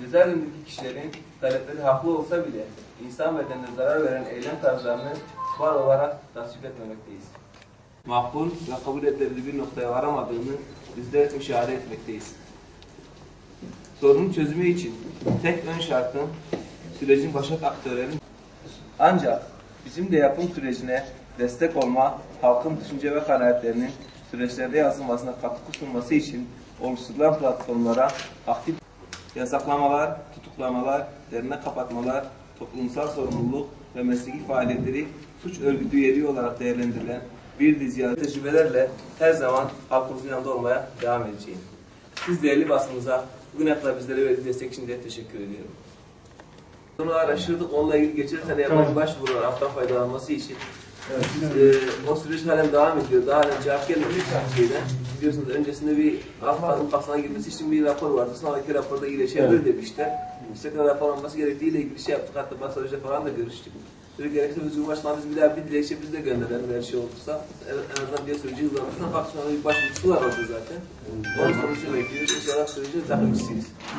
cezaevindeki kişilerin talepleri haklı olsa bile insan bedenine zarar veren eylem tarzlarını var olarak tasvip etmemekteyiz. Makbul ve kabul edilebilir bir noktaya varamadığını bizler müşahede etmekteyiz. Sorunun çözümü için tek ön şartın sürecin başat aktörlerin ancak bizim de yapım sürecine destek olma, halkın düşünce ve kanaatlerinin süreçlerde yazılmasına katkı sunması için oluşturulan platformlara aktif yasaklamalar, tutuklamalar, dernek kapatmalar, toplumsal sorumluluk ve mesleki faaliyetleri suç örgütü üyeliği olarak değerlendirilen bir dizi tecrübelerle her zaman halkımızın yanında olmaya devam edeceğim. Siz değerli basınıza bugüne kadar bizlere verdiği destek için de teşekkür ediyorum. Bunu araştırdık. Onunla ilgili geçen sene yapılan başvurular haftan faydalanması için. Ee, o süreç halen devam ediyor. Daha halen cevap gelmemiş şeyden. Biliyorsunuz öncesinde bir haftanın kapsamına girmesi için bir rapor vardı. Sonraki raporda iyileşebilir demişler. Biz tekrar rapor alınması gerektiğiyle ilgili şey yaptık. Hatta basajda falan da görüştük. Böyle gerekirse biz Cumhurbaşkanı biz bir daha bir dilekçe biz de gönderelim her şey olursa. En, azından bir süreci hızlandırsın. Bak sonra bir başvurusu var orada zaten. Onun sonucunu bekliyoruz. İnşallah sürecin takipçisiyiz.